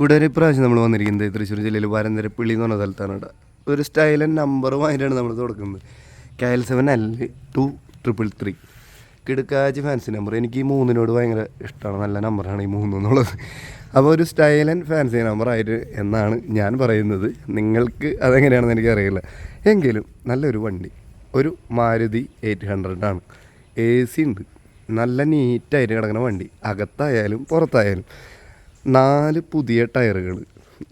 ഇവിടെ ഒരു പ്രാവശ്യം നമ്മൾ വന്നിരിക്കുന്നത് തൃശ്ശൂർ ജില്ലയിൽ വരന്തരപ്പള്ളി എന്ന് പറഞ്ഞ സ്ഥലത്താണ് ഇവിടെ ഒരു സ്റ്റൈലൻ നമ്പറുമായിട്ടാണ് നമ്മൾ തുടക്കുന്നത് K L seven L two triple three കിടുക്കാച്ചി ഫാൻസി നമ്പർ എനിക്ക് ഈ മൂന്നിനോട് ഭയങ്കര ഇഷ്ടമാണ് നല്ല നമ്പറാണ് ഈ മൂന്ന് എന്നുള്ളത്. അപ്പോൾ ഒരു സ്റ്റൈലൻ ഫാൻസി നമ്പറായിട്ട് എന്നാണ് ഞാൻ പറയുന്നത്. നിങ്ങൾക്ക് അതെങ്ങനെയാണെന്ന് എനിക്കറിയില്ല എങ്കിലും നല്ലൊരു വണ്ടി. ഒരു മാരുതി എയ്റ്റ് ഹൺഡ്രഡ് ആണ്. എ സി ഉണ്ട്. നല്ല നീറ്റായിട്ട് കിടക്കുന്ന വണ്ടി. അകത്തായാലും പുറത്തായാലും. നാല് പുതിയ ടയറുകൾ.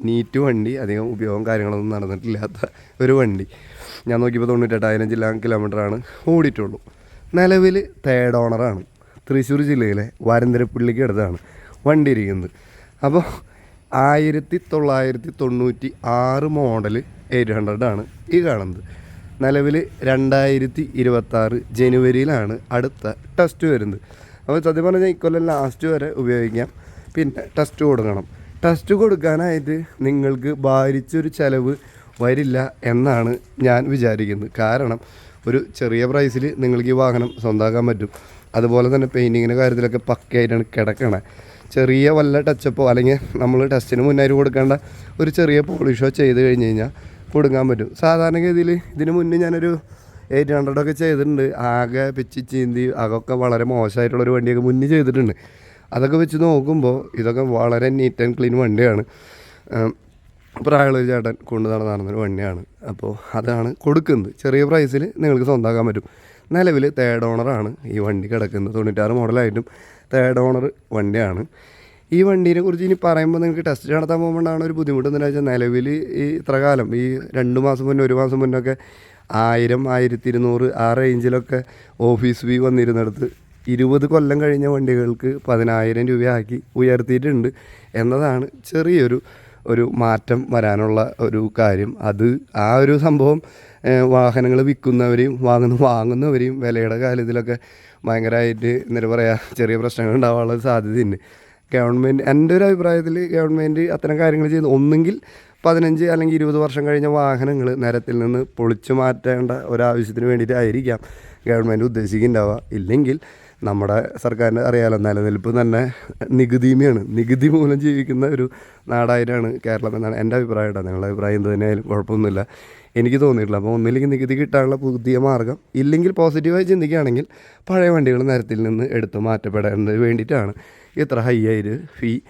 നീറ്റ് വണ്ടി അധികം ഉപയോഗം കാര്യങ്ങളൊന്നും നടന്നിട്ടില്ലാത്ത ഒരു വണ്ടി. ഞാൻ നോക്കിയപ്പോൾ തൊണ്ണൂറ്റെട്ടായിരം ജില്ലാ കിലോമീറ്ററാണ് ഓടിയിട്ടുള്ളൂ. നിലവിൽ തേർഡ് ഓണറാണ് തൃശ്ശൂർ ജില്ലയിലെ വാരന്തരപ്പള്ളിക്ക് അടുത്താണ് വണ്ടി ഇരിക്കുന്നത്. അപ്പോൾ ആയിരത്തി തൊള്ളായിരത്തി തൊണ്ണൂറ്റി ആറ് മോഡൽ എയ്റ്റ് ഹൺഡ്രഡാണ് ഈ കാണുന്നത്. നിലവിൽ രണ്ടായിരത്തി ഇരുപത്താറ് ജനുവരിയിലാണ് അടുത്ത ടെസ്റ്റ് വരുന്നത്. അപ്പോൾ സത്യം പറഞ്ഞാൽ ഇക്കൊല്ലം ലാസ്റ്റ് വരെ ഉപയോഗിക്കാം. പിന്നെ ടെസ്റ്റ് കൊടുക്കണം. ടെസ്റ്റ് കൊടുക്കാനായിട്ട് നിങ്ങൾക്ക് ഭാരിച്ചൊരു ചിലവ് വരില്ല എന്നാണ് ഞാൻ വിചാരിക്കുന്നത്. കാരണം ഒരു ചെറിയ പ്രൈസിൽ നിങ്ങൾക്ക് ഈ വാഹനം സ്വന്തമാക്കാൻ പറ്റും. അതുപോലെ തന്നെ പെയിന്റിങ്ങിന്റെ കാര്യത്തിലൊക്കെ പക്കയായിട്ടാണ് കിടക്കണേ. ചെറിയ വല്ല ടച്ചപ്പോ അല്ലെങ്കിൽ നമ്മൾ ടെസ്റ്റിന് മുന്നായിട്ട് കൊടുക്കേണ്ട ഒരു ചെറിയ പോളിഷോ ചെയ്ത് കഴിഞ്ഞ് കഴിഞ്ഞാൽ കൊടുക്കാൻ പറ്റും. സാധാരണഗതിയിൽ ഇതിന് മുന്നേ ഞാനൊരു എയ്റ്റ് ഹൺഡ്രഡൊക്കെ ചെയ്തിട്ടുണ്ട്. ആകെ പിച്ചി ചീന്തി അതൊക്കെ വളരെ മോശമായിട്ടുള്ളൊരു വണ്ടിയൊക്കെ മുന്നേ ചെയ്തിട്ടുണ്ട്. അതൊക്കെ വെച്ച് നോക്കുമ്പോൾ ഇതൊക്കെ വളരെ നീറ്റ് ആൻഡ് ക്ലീൻ വണ്ടിയാണ്. പ്രായമുള്ള ഒരു ചേട്ടൻ കൊണ്ട് നടന്നൊരു വണ്ടിയാണ്. അപ്പോൾ അതാണ് കൊടുക്കുന്നത്. ചെറിയ പ്രൈസിൽ നിങ്ങൾക്ക് സ്വന്തമാക്കാൻ പറ്റും. നിലവിൽ തേർഡ് ഓണറാണ് ഈ വണ്ടി കിടക്കുന്നത്. തൊണ്ണൂറ്റാറ് മോഡലായിട്ടും തേർഡ് ഓണർ വണ്ടിയാണ്. ഈ വണ്ടീനെ കുറിച്ച് ഇനി പറയുമ്പോൾ നിങ്ങൾക്ക് ടെസ്റ്റ് നടത്താൻ പോകുമ്പോഴാണ് ഒരു ബുദ്ധിമുട്ട് എന്താണെന്ന് വെച്ചാൽ നിലവിൽ ഈ ഇത്ര കാലം ഈ രണ്ട് മാസം മുന്നേ ഒരു മാസം മുന്നേ ഒക്കെ ആയിരം ആയിരത്തി ഇരുന്നൂറ് ആ റേഞ്ചിലൊക്കെ ഓഫീസ് ഫീ വന്നിരുന്നിടത്ത് ഇരുപത് കൊല്ലം കഴിഞ്ഞ വണ്ടികൾക്ക് പതിനായിരം രൂപയാക്കി ഉയർത്തിയിട്ടുണ്ട് എന്നതാണ് ചെറിയൊരു ഒരു മാറ്റം വരാനുള്ള ഒരു കാര്യം. അത് ആ ഒരു സംഭവം വാഹനങ്ങൾ വിൽക്കുന്നവരെയും വാങ്ങുന്ന വാങ്ങുന്നവരെയും വിലയുടെ കാര്യത്തിലൊക്കെ ഭയങ്കരമായിട്ട് എന്താ പറയുക ചെറിയ പ്രശ്നങ്ങൾ ഉണ്ടാവാനുള്ള സാധ്യതയുണ്ട്. ഗവൺമെന്റ് എന്റെ ഒരു അഭിപ്രായത്തിൽ ഗവൺമെന്റ് അത്തരം കാര്യങ്ങൾ ചെയ്ത് ഒന്നുകിൽ പതിനഞ്ച് അല്ലെങ്കിൽ ഇരുപത് വർഷം കഴിഞ്ഞ വാഹനങ്ങൾ നിരത്തിൽ നിന്ന് പൊളിച്ചു മാറ്റേണ്ട ഒരാവശ്യത്തിന് വേണ്ടിയിട്ടായിരിക്കാം ഗവൺമെന്റ് ഉദ്ദേശിക്കുന്നുണ്ടാവുക. ഇല്ലെങ്കിൽ നമ്മുടെ സർക്കാരിന്റെ അറിയാലോ നിലനിൽപ്പ് തന്നെ നികുതിമയാണ്. നികുതി മൂലം ജീവിക്കുന്ന ഒരു നാടായിട്ടാണ് കേരളം എന്നാണ് എന്റെ അഭിപ്രായം കേട്ടോ. നിങ്ങളുടെ അഭിപ്രായം എന്ത് തന്നെയായാലും കുഴപ്പമൊന്നുമില്ല. എനിക്ക് തോന്നിയിട്ടില്ല. അപ്പോൾ ഒന്നില്ലെങ്കിൽ നികുതി കിട്ടാനുള്ള പുതിയ മാർഗം ഇല്ലെങ്കിൽ പോസിറ്റീവായി ചിന്തിക്കുകയാണെങ്കിൽ പഴയ വണ്ടികൾ നിരത്തിൽ നിന്ന് എടുത്ത് മാറ്റപ്പെടേണ്ടത് വേണ്ടിയിട്ടാണ്. ഇത്ര ഹൈ ആയിട്ട് ഫീ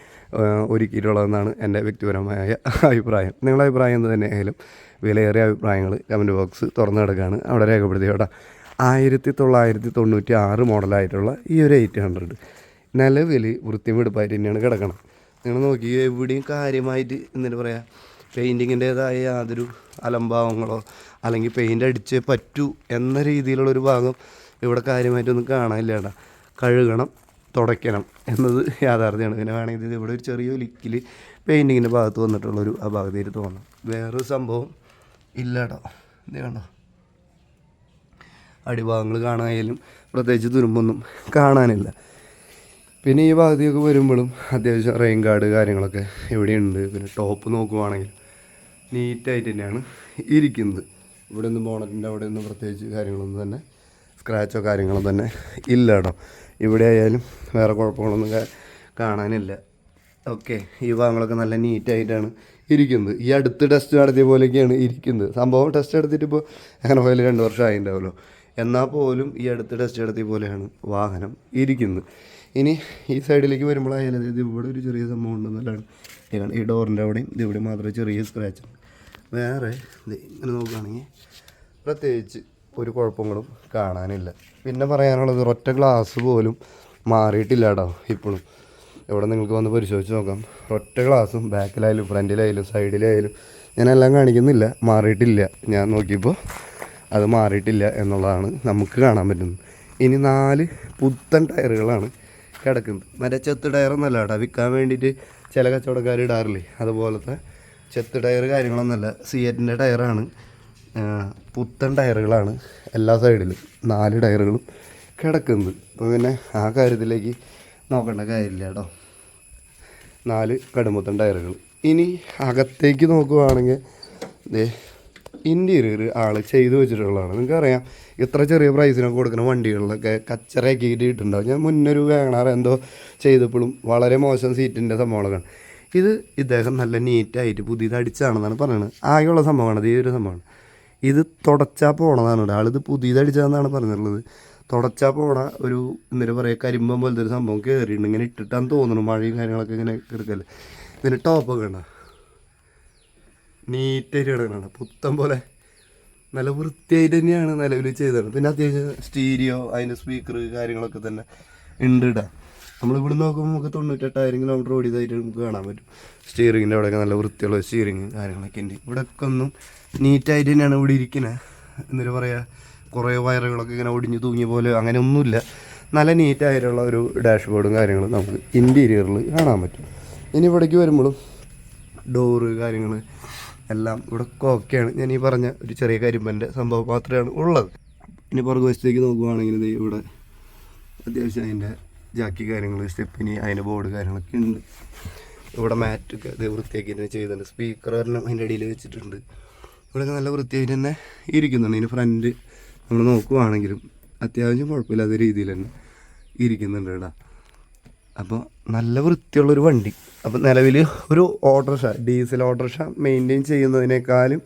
ഒരുക്കിയിട്ടുള്ളതെന്നാണ് എന്റെ വ്യക്തിപരമായ അഭിപ്രായം. നിങ്ങളുടെ അഭിപ്രായം എന്ത് തന്നെയായാലും വിലയേറിയ അഭിപ്രായങ്ങൾ കമന്റ് ബോക്സ് തുറന്നു കിടക്കുകയാണ്. അവിടെ രേഖപ്പെടുത്തി കേട്ടോ. ആയിരത്തി തൊള്ളായിരത്തി തൊണ്ണൂറ്റി ആറ് മോഡലായിട്ടുള്ള ഈ ഒരു എയ്റ്റ് ഹൺഡ്രഡ്. നിലവിൽ വൃത്തിമെടുപ്പായിട്ട് തന്നെയാണ് കിടക്കണം നിങ്ങൾ നോക്കി എവിടെയും കാര്യമായിട്ട് എന്നിട്ട് പറയാം പെയിന്റിങ്ങിന്റേതായ യാതൊരു അലംഭാവങ്ങളോ അല്ലെങ്കിൽ പെയിന്റ് അടിച്ചേ പറ്റൂ എന്ന രീതിയിലുള്ളൊരു ഭാഗം ഇവിടെ കാര്യമായിട്ടൊന്നും കാണാനില്ല കഴുകണം തുടയ്ക്കണം എന്നത് യാഥാർത്ഥ്യമാണ്. പിന്നെ വേണമെങ്കിൽ ഇത് ഇവിടെ ഒരു ചെറിയ ലിക്കിൽ പെയിന്റിങ്ങിന്റെ ഭാഗത്ത് വന്നിട്ടുള്ളൊരു അപാകതയിൽ തോന്നണം വേറൊരു സംഭവം ഇല്ലടോ ഇത് കണ്ടോ? അടിഭാഗങ്ങൾ കാണാനായാലും പ്രത്യേകിച്ച് തുരുമ്പൊന്നും കാണാനില്ല. പിന്നെ ഈ ഭാഗത്തേക്ക് വരുമ്പോഴും അത്യാവശ്യം റെയിൻ ഗാർഡ് കാര്യങ്ങളൊക്കെ എവിടെയുണ്ട് പിന്നെ ടോപ്പ് നോക്കുവാണെങ്കിൽ നീറ്റായിട്ട് തന്നെയാണ് ഇരിക്കുന്നത്. ഇവിടെ നിന്ന് ബോണറ്റിന്റെ അവിടെ നിന്ന് പ്രത്യേകിച്ച് കാര്യങ്ങളൊന്നും തന്നെ സ്ക്രാച്ചോ കാര്യങ്ങളോ തന്നെ ഇല്ല കേട്ടോ. ഇവിടെ ആയാലും വേറെ കുഴപ്പങ്ങളൊന്നും കാണാനില്ല. ഓക്കെ ഈ ഭാഗങ്ങളൊക്കെ നല്ല നീറ്റായിട്ടാണ് ഇരിക്കുന്നത്. ഈ അടുത്ത് ടെസ്റ്റ് നടത്തിയ പോലെയൊക്കെയാണ് ഇരിക്കുന്നത്. സംഭവം ടെസ്റ്റ് എടുത്തിട്ടിപ്പോൾ അങ്ങനെ പോയാലും രണ്ട് വർഷം ആയിട്ടുണ്ടാവുമല്ലോ എന്നാൽ പോലും ഈ അടുത്ത ടെസ്റ്റ് നടത്തിയ പോലെയാണ് വാഹനം ഇരിക്കുന്നത്. ഇനി ഈ സൈഡിലേക്ക് വരുമ്പോഴായാലും ഇത് ഇവിടെ ഒരു ചെറിയ സംഭവം ഉണ്ടെന്നല്ലാണ് ഈ ഡോറിന്റെ അവിടെയും ഇവിടെ മാത്രമേ ചെറിയ സ്ക്രാച്ച് വേറെ ഇങ്ങനെ നോക്കുകയാണെങ്കിൽ പ്രത്യേകിച്ച് ഒരു കുഴപ്പങ്ങളും കാണാനില്ല. പിന്നെ പറയാനുള്ളത് ഒറ്റ ഗ്ലാസ് പോലും മാറിയിട്ടില്ല കേട്ടോ ഇപ്പോഴും. ഇവിടെ നിങ്ങൾക്ക് വന്ന് പരിശോധിച്ച് നോക്കാം. ഒറ്റ ഗ്ലാസും ബാക്കിലായാലും ഫ്രണ്ടിലായാലും സൈഡിലായാലും ഞാനെല്ലാം കാണിക്കുന്നില്ല മാറിയിട്ടില്ല. ഞാൻ നോക്കിയപ്പോൾ അത് മാറിയിട്ടില്ല എന്നുള്ളതാണ് നമുക്ക് കാണാൻ പറ്റുന്നത്. ഇനി നാല് പുത്തൻ ടയറുകളാണ് കിടക്കുന്നത്. മറ്റേ ചെത്ത് ടയറൊന്നല്ല കേട്ടോ. വിൽക്കാൻ വേണ്ടിയിട്ട് ചില കച്ചവടക്കാർ ഇടാറില്ലേ? അതുപോലത്തെ ചെത്ത് ടയർ കാര്യങ്ങളൊന്നുമല്ല. സിയറ്റിന്റെ ടയറാണ്. പുത്തൻ ടയറുകളാണ് എല്ലാ സൈഡിലും. നാല് ടയറുകളും കിടക്കുന്നത്. അപ്പോൾ പിന്നെ ആ കാര്യത്തിലേക്ക് നോക്കേണ്ട കാര്യമില്ല കേട്ടോ. നാല് കടുമുത്തൻ ടയറുകൾ. ഇനി അകത്തേക്ക് നോക്കുവാണെങ്കിൽ ദേ ഇന്റീരിയർ ആൾ ചെയ്തു വെച്ചിട്ടുള്ളതാണ്. നിങ്ങൾക്ക് അറിയാം ഇത്ര ചെറിയ പ്രൈസിനൊക്കെ കൊടുക്കുന്ന വണ്ടികളിലൊക്കെ കച്ചറയാക്കിയിട്ട് ഇട്ടുണ്ടാവും ഞാൻ മുന്നൊരു വേണാറ് എന്തോ ചെയ്തപ്പോഴും വളരെ മോശം സീറ്റിന്റെ സംഭവങ്ങളൊക്കെ ഇത് ഇദ്ദേഹം നല്ല നീറ്റായിട്ട് പുതിയത് അടിച്ചാണെന്നാണ് പറയുന്നത്. ആകെയുള്ള സംഭവമാണ് ഇത് ഈ ഒരു സംഭവമാണ്. ഇത് തുടച്ചാൽ പോണതാണ് ഇവിടെ ആളിത് പുതിയത് അടിച്ചതെന്നാണ് പറഞ്ഞിട്ടുള്ളത്. തുടച്ചാൽ പോണ ഒരു എന്താ പറയുക കരിമ്പം പോലത്തെ ഒരു സംഭവം കയറിയിട്ടുണ്ട് ഇങ്ങനെ ഇട്ടിട്ടാന്ന് തോന്നുന്നു മഴയും കാര്യങ്ങളൊക്കെ ഇങ്ങനെ കിടക്കല്ലേ. ഇതിന് ടോപ്പൊക്കെ ഉണ്ടോ നീറ്റായിട്ട് കിടക്കണം പുത്തം പോലെ നല്ല വൃത്തിയായിട്ട് തന്നെയാണ് നിലവിൽ ചെയ്തത്. പിന്നെ അത്യാവശ്യം സ്റ്റീരിയോ അതിന്റെ സ്പീക്കർ കാര്യങ്ങളൊക്കെ തന്നെ ഉണ്ട് ഇടാം നമ്മളിവിടെ നോക്കുമ്പോൾ നമുക്ക് തൊണ്ണൂറ്റെട്ടായിരം കിലോമീറ്റർ ഓടിയതായിട്ട് നമുക്ക് കാണാൻ പറ്റും. സ്റ്റിയറിങ്ങിന്റെ അവിടെയൊക്കെ നല്ല വൃത്തിയുള്ള സ്റ്റിയറിങ് കാര്യങ്ങളൊക്കെ ഉണ്ട്. ഇവിടെയൊക്കെ ഒന്നും നീറ്റായിട്ട് തന്നെയാണ് ഇവിടെ ഇരിക്കുന്നത് എന്നിട്ട് പറയുക കുറേ വയറുകളൊക്കെ ഇങ്ങനെ ഒടിഞ്ഞു തൂങ്ങിയ പോലെ അങ്ങനെ ഒന്നുമില്ല. നല്ല നീറ്റായിട്ടുള്ള ഒരു ഡാഷ്ബോർഡും കാര്യങ്ങളും നമുക്ക് ഇന്റീരിയറിൽ കാണാൻ പറ്റും. ഇനി ഇവിടേക്ക് വരുമ്പോഴും ഡോറ് കാര്യങ്ങൾ എല്ലാം ഇവിടെ ഓക്കെയാണ്. ഞാൻ ഈ പറഞ്ഞ ഒരു ചെറിയ കരിമ്പന്റെ സംഭവം മാത്രമാണ് ഉള്ളത്. ഇനി പുറകു വശത്തേക്ക് നോക്കുവാണെങ്കിൽ ഇവിടെ അത്യാവശ്യം അതിന്റെ ജാക്കി കാര്യങ്ങൾ സ്റ്റെപ്പിനി അതിന്റെ ബോർഡ് കാര്യങ്ങളൊക്കെ ഉണ്ട്. ഇവിടെ മാറ്റൊക്കെ ഇത് വൃത്തിയാക്കി തന്നെ ചെയ്തിട്ടുണ്ട്. സ്പീക്കർ ഒരെണ്ണം അതിന്റെ ഇടയിൽ വെച്ചിട്ടുണ്ട്. ഇവിടെയൊക്കെ നല്ല വൃത്തിയായിട്ട് തന്നെ ഇരിക്കുന്നുണ്ട്. ഇതിന്റെ ഫ്രണ്ട് നമ്മൾ നോക്കുവാണെങ്കിലും അത്യാവശ്യം കുഴപ്പമില്ലാത്ത രീതിയിൽ തന്നെ ഇരിക്കുന്നുണ്ട് ഇവിടെ അപ്പോൾ നല്ല വൃത്തിയുള്ള ഒരു വണ്ടി. അപ്പോൾ നിലവിൽ ഒരു auto rickshaw diesel auto rickshaw maintain ചെയ്യുന്നതിനേക്കാളും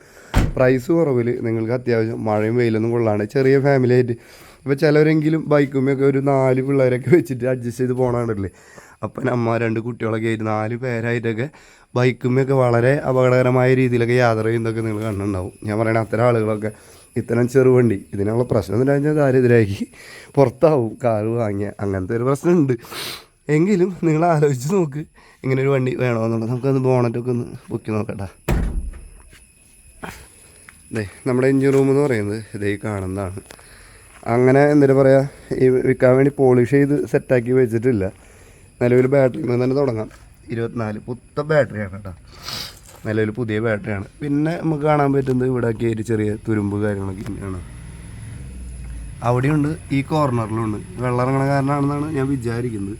price കുറവിൽ നിങ്ങൾക്ക് അത്യാവശ്യം മഴയും വെയിലൊന്നും കൊള്ളാണ് ചെറിയ ഫാമിലി ആയിട്ട്. ഇപ്പോൾ ചിലവരെങ്കിലും ബൈക്കുമൊക്കെ ഒരു നാല് പിള്ളേരൊക്കെ വെച്ചിട്ട് അഡ്ജസ്റ്റ് ചെയ്ത് പോകണാണ്ടല്ലേ അപ്പം അമ്മ രണ്ട് കുട്ടികളൊക്കെ ആയിട്ട് നാല് പേരായിട്ടൊക്കെ ബൈക്കുമൊക്കെ വളരെ അപകടകരമായ രീതിയിലൊക്കെ യാത്ര ചെയ്യുന്നതൊക്കെ നിങ്ങൾ കണ്ടിട്ടുണ്ടാവും. ഞാൻ പറയണ അത്തരം ആളുകളൊക്കെ ഇത്തരം ചെറുവണ്ടി ഇതിനുള്ള പ്രശ്നം എന്ന് കഴിഞ്ഞാൽ ദാരിദ്ര്യമാക്കി പുറത്താവും. കാറ് വാങ്ങിയ അങ്ങനത്തെ ഒരു പ്രശ്നമുണ്ട്. എങ്കിലും നിങ്ങൾ ആലോചിച്ച് നോക്ക്. ഇങ്ങനെ ഒരു വണ്ടി വേണമെന്നുള്ളത് നമുക്കൊന്ന് ബോണറ്റൊക്കെ ഒന്ന് പൊക്കി നോക്കട്ടെ. അതെ നമ്മുടെ എഞ്ചിൻ റൂം എന്ന് പറയുന്നത് ഇതേ കാണുന്നതാണ്. അങ്ങനെ എന്താ പറയുക ഈ വിൽക്കാൻ വേണ്ടി പോളിഷ് ചെയ്ത് സെറ്റാക്കി വെച്ചിട്ടില്ല. നിലവിൽ ബാറ്ററി തന്നെ തുടങ്ങാം. ഇരുപത്തിനാല് പുത്ത ബാറ്ററിയാണ് കേട്ടോ. നിലവിൽ പുതിയ ബാറ്ററിയാണ് പിന്നെ നമുക്ക് കാണാൻ പറ്റുന്നത് ഇവിടെ കയറി ചെറിയ തുരുമ്പ് കാര്യങ്ങളൊക്കെ തന്നെയാണ് അവിടെയുണ്ട് ഈ കോർണറിലുണ്ട് വെള്ളം ഇറങ്ങണ കാരണമാണെന്നാണ് ഞാൻ വിചാരിക്കുന്നത്.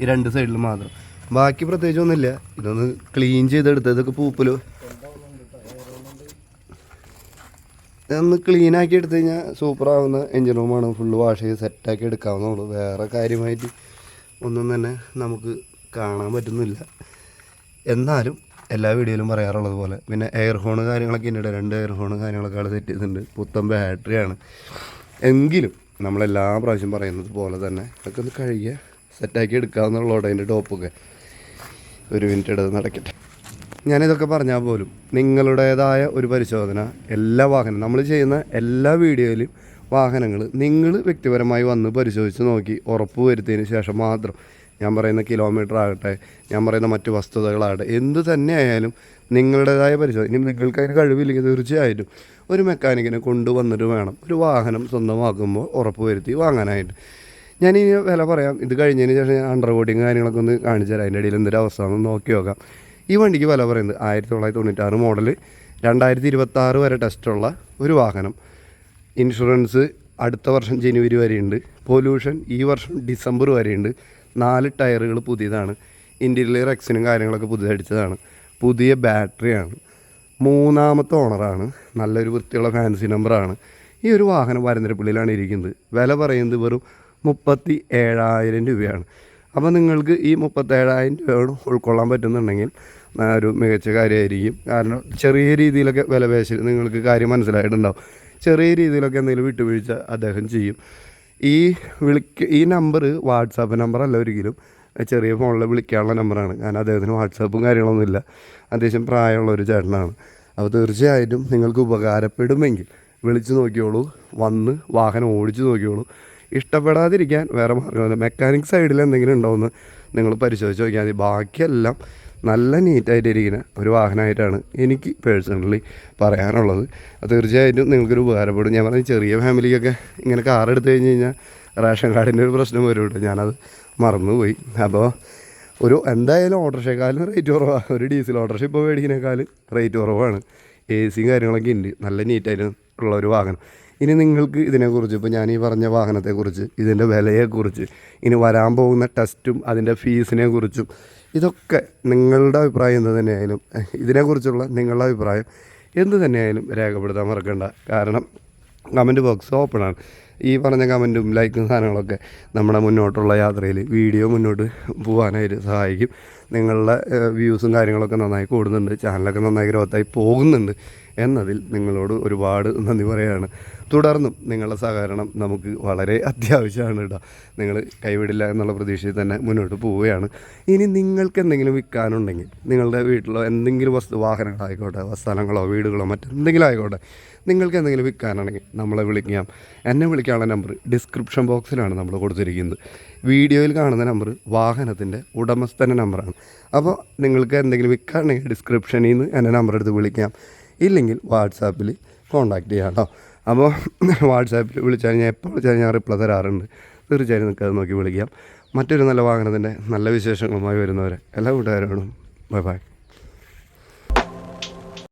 ഈ രണ്ട് സൈഡിൽ മാത്രം. ബാക്കി പ്രത്യേകിച്ച് ഒന്നുമില്ല ഇതൊന്ന് ക്ലീൻ ചെയ്തെടുത്ത് ഇതൊക്കെ പൂപ്പലോ. ഇതൊന്ന് ക്ലീൻ ആക്കി എടുത്തു കഴിഞ്ഞാൽ സൂപ്പർ ആവുന്ന എഞ്ചിൻ റൂമാണ് ഫുള്ള് വാഷ് ചെയ്ത് സെറ്റാക്കി എടുക്കാവുന്നുള്ളൂ വേറെ കാര്യമായിട്ട് ഒന്നും തന്നെ നമുക്ക് കാണാൻ പറ്റുന്നില്ല. എന്നാലും എല്ലാ വീഡിയോയിലും പറയാറുള്ളത് പോലെ പിന്നെ എയർ ഹോൺ കാര്യങ്ങളൊക്കെ ഉണ്ട് രണ്ട് എയർ ഹോൺ കാര്യങ്ങളൊക്കെ അവിടെ സെറ്റ് ചെയ്തിട്ടുണ്ട്. പുത്തൻ ബാറ്ററിയാണ് എങ്കിലും നമ്മളെല്ലാ പ്രാവശ്യം പറയുന്നത് പോലെ തന്നെ ഇതൊക്കെ ഒന്ന് കഴുകിയ സെറ്റാക്കി എടുക്കാവുന്നുള്ളൂ അതിന്റെ ടോപ്പൊക്കെ. ഒരു മിനിറ്റ് ഇടത് നടക്കട്ടെ. ഞാനിതൊക്കെ പറഞ്ഞാൽ പോലും നിങ്ങളുടേതായ ഒരു പരിശോധന എല്ലാ വാഹനം നമ്മൾ ചെയ്യുന്ന എല്ലാ വീഡിയോയിലും വാഹനങ്ങൾ നിങ്ങൾ വ്യക്തിപരമായി വന്ന് പരിശോധിച്ച് നോക്കി ഉറപ്പ് വരുത്തിയതിന് ശേഷം മാത്രം. ഞാൻ പറയുന്ന കിലോമീറ്റർ ആകട്ടെ ഞാൻ പറയുന്ന മറ്റ് വസ്തുതകളാകട്ടെ എന്ത് തന്നെ ആയാലും നിങ്ങളുടേതായ പരിശോധന. ഇനി നിങ്ങൾക്ക് അതിന് കഴിവില്ലെങ്കിൽ തീർച്ചയായിട്ടും ഒരു മെക്കാനിക്കിനെ കൊണ്ടുവന്നിട്ട് വേണം ഒരു വാഹനം സ്വന്തമാക്കുമ്പോൾ ഉറപ്പ് വരുത്തി വാങ്ങാനായിട്ട്. ഞാൻ ഇനി വില പറയാം. ഇത് കഴിഞ്ഞതിന് ശേഷം ഞാൻ അണ്ടർ കോട്ടിങ് കാര്യങ്ങളൊക്കെ ഒന്ന് കാണിച്ചു തരാം. അതിന്റെ ഇടയിൽ എന്തൊരു അവസ്ഥ ഒന്ന് നോക്കി നോക്കാം. ഈ വണ്ടിക്ക് വില പറയുന്നത് ആയിരത്തി തൊള്ളായിരത്തി തൊണ്ണൂറ്റാറ് മോഡൽ രണ്ടായിരത്തി ഇരുപത്തി ആറ് വരെ ടെസ്റ്റുള്ള ഒരു വാഹനം. ഇൻഷുറൻസ് അടുത്ത വർഷം ജനുവരി വരെയുണ്ട്. പൊല്യൂഷൻ ഈ വർഷം ഡിസംബർ വരെയുണ്ട്. നാല് ടയറുകൾ പുതിയതാണ്. ഇന്റീരിയർ എക്സിനും കാര്യങ്ങളൊക്കെ പുതിയടിച്ചതാണ് പുതിയ ബാറ്ററിയാണ് മൂന്നാമത്തെ ഓണറാണ് നല്ലൊരു വൃത്തിയുള്ള ഫാൻസി നമ്പറാണ് ഈ ഒരു വാഹനം വരന്തരപ്പള്ളിയിലാണ് ഇരിക്കുന്നത്. വില പറയുന്നത് വെറും മുപ്പത്തി ഏഴായിരം രൂപയാണ്. അപ്പോൾ നിങ്ങൾക്ക് ഈ മുപ്പത്തേഴായിരം രൂപയോട് ഉൾക്കൊള്ളാൻ പറ്റുന്നുണ്ടെങ്കിൽ ഒരു മികച്ച കാര്യമായിരിക്കും. കാരണം ചെറിയ രീതിയിലൊക്കെ വില പേശി നിങ്ങൾക്ക് കാര്യം മനസ്സിലായിട്ടുണ്ടാവും. ചെറിയ രീതിയിലൊക്കെ എന്തെങ്കിലും വിട്ടുവീഴ്ച അദ്ദേഹം ചെയ്യും. ഈ വിളിക്ക ഈ നമ്പർ വാട്സാപ്പ് നമ്പറല്ല ഒരിക്കലും. ചെറിയ ഫോണിൽ വിളിക്കാനുള്ള നമ്പറാണ്. കാരണം അദ്ദേഹത്തിന് വാട്സാപ്പും കാര്യങ്ങളൊന്നുമില്ല അത്യാവശ്യം പ്രായമുള്ള ഒരു ചേട്ടനാണ്. അപ്പോൾ തീർച്ചയായിട്ടും നിങ്ങൾക്ക് ഉപകാരപ്പെടുമെങ്കിൽ വിളിച്ചു നോക്കിയോളൂ. വന്ന് വാഹനം ഓടിച്ചു നോക്കിയോളൂ. ഇഷ്ടപ്പെടാതിരിക്കാൻ വേറെ മാർഗമില്ല മെക്കാനിക് സൈഡിൽ എന്തെങ്കിലും ഉണ്ടോയെന്ന് നിങ്ങൾ പരിശോധിച്ച് നോക്കിയാൽ മതി. ബാക്കിയെല്ലാം നല്ല നീറ്റായിട്ടിരിക്കുന്ന ഒരു വാഹനമായിട്ടാണ് എനിക്ക് പേഴ്സണലി പറയാനുള്ളത്. അത് തീർച്ചയായിട്ടും നിങ്ങൾക്കൊരു ഉപകാരപ്പെടും. ഞാൻ പറഞ്ഞ ചെറിയ ഫാമിലിക്കൊക്കെ ഇങ്ങനെ കാർ എടുത്തു കഴിഞ്ഞ് കഴിഞ്ഞാൽ റേഷൻ കാർഡിന്റെ ഒരു പ്രശ്നം വരും കേട്ടോ. ഞാനത് മറന്നുപോയി. അപ്പോൾ ഒരു എന്തായാലും ഓട്ടോറിക്ഷയെക്കാളും റേറ്റ് കുറവാണ് ഒരു ഡീസൽ ഓട്ടോറിക്ഷ ഇപ്പോൾ മേടിക്കുന്നേക്കാളും റേറ്റ് കുറവാണ്. എ സിയും കാര്യങ്ങളൊക്കെ ഉണ്ട്. നല്ല നീറ്റായിട്ട് ഉള്ള ഒരു വാഹനം. ഇനി നിങ്ങൾക്ക് ഇതിനെക്കുറിച്ച് ഇപ്പോൾ ഞാൻ ഈ പറഞ്ഞ വാഹനത്തെക്കുറിച്ച് ഇതിന്റെ വിലയെക്കുറിച്ച് ഇനി വരാൻ പോകുന്ന ടെസ്റ്റും അതിന്റെ ഫീസിനെ കുറിച്ചും ഇതൊക്കെ നിങ്ങളുടെ അഭിപ്രായം എന്ത് തന്നെയായാലും ഇതിനെക്കുറിച്ചുള്ള നിങ്ങളുടെ അഭിപ്രായം എന്ത് തന്നെയായാലും രേഖപ്പെടുത്താൻ മറക്കണ്ട. കാരണം കമന്റ് ബോക്സ് ഓപ്പണാണ്. ഈ പറഞ്ഞ കമന്റും ലൈക്കും സാധനങ്ങളൊക്കെ നമ്മുടെ മുന്നോട്ടുള്ള യാത്രയിൽ വീഡിയോ മുന്നോട്ട് പോകാനായിട്ട് സഹായിക്കും. നിങ്ങളുടെ വ്യൂസും കാര്യങ്ങളൊക്കെ നന്നായി കൂടുന്നുണ്ട്. ചാനലൊക്കെ നന്നായി ഗ്രോത്തായി പോകുന്നുണ്ട്. എന്നതിൽ നിങ്ങളോട് ഒരുപാട് നന്ദി പറയുകയാണ് തുടർന്നും നിങ്ങളുടെ സഹകരണം നമുക്ക് വളരെ അത്യാവശ്യമാണ് കേട്ടോ. നിങ്ങൾ കൈവിടില്ല എന്നുള്ള പ്രതീക്ഷയിൽ തന്നെ മുന്നോട്ട് പോവുകയാണ്. ഇനി നിങ്ങൾക്ക് എന്തെങ്കിലും വിൽക്കാനുണ്ടെങ്കിൽ നിങ്ങളുടെ വീട്ടിലോ എന്തെങ്കിലും വസ്തു വാഹനങ്ങളായിക്കോട്ടെ സ്ഥലങ്ങളോ വീടുകളോ മറ്റെന്തെങ്കിലും ആയിക്കോട്ടെ നിങ്ങൾക്ക് എന്തെങ്കിലും വിൽക്കാനാണെങ്കിൽ നമ്മളെ വിളിക്കാം. എന്നെ വിളിക്കാനുള്ള നമ്പർ ഡിസ്ക്രിപ്ഷൻ ബോക്സിലാണ് നമ്മൾ കൊടുത്തിരിക്കുന്നത്. വീഡിയോയിൽ കാണുന്ന നമ്പർ വാഹനത്തിന്റെ ഉടമസ്ഥന്റെ നമ്പറാണ്. അപ്പോൾ നിങ്ങൾക്ക് എന്തെങ്കിലും വിൽക്കാനുണ്ടെങ്കിൽ ഡിസ്ക്രിപ്ഷനിൽ നിന്ന് എന്നെ നമ്പർ എടുത്ത് വിളിക്കാം. ഇല്ലെങ്കിൽ വാട്സാപ്പിൽ കോൺടാക്റ്റ് ചെയ്യാം കേട്ടോ. അപ്പോൾ വാട്സാപ്പിൽ വിളിച്ചാൽ ഞാൻ എപ്പോൾ വിളിച്ചാലും ഞാൻ റിപ്ലൈ തരാറുണ്ട്. തീർച്ചയായും നിങ്ങൾക്ക് അത് നോക്കി വിളിക്കാം. മറ്റൊരു നല്ല വാഹനത്തിന്റെ നല്ല വിശേഷങ്ങളുമായി വരുന്നവരെ എല്ലാ കൂട്ടുകാരോടും ബൈ ബൈ.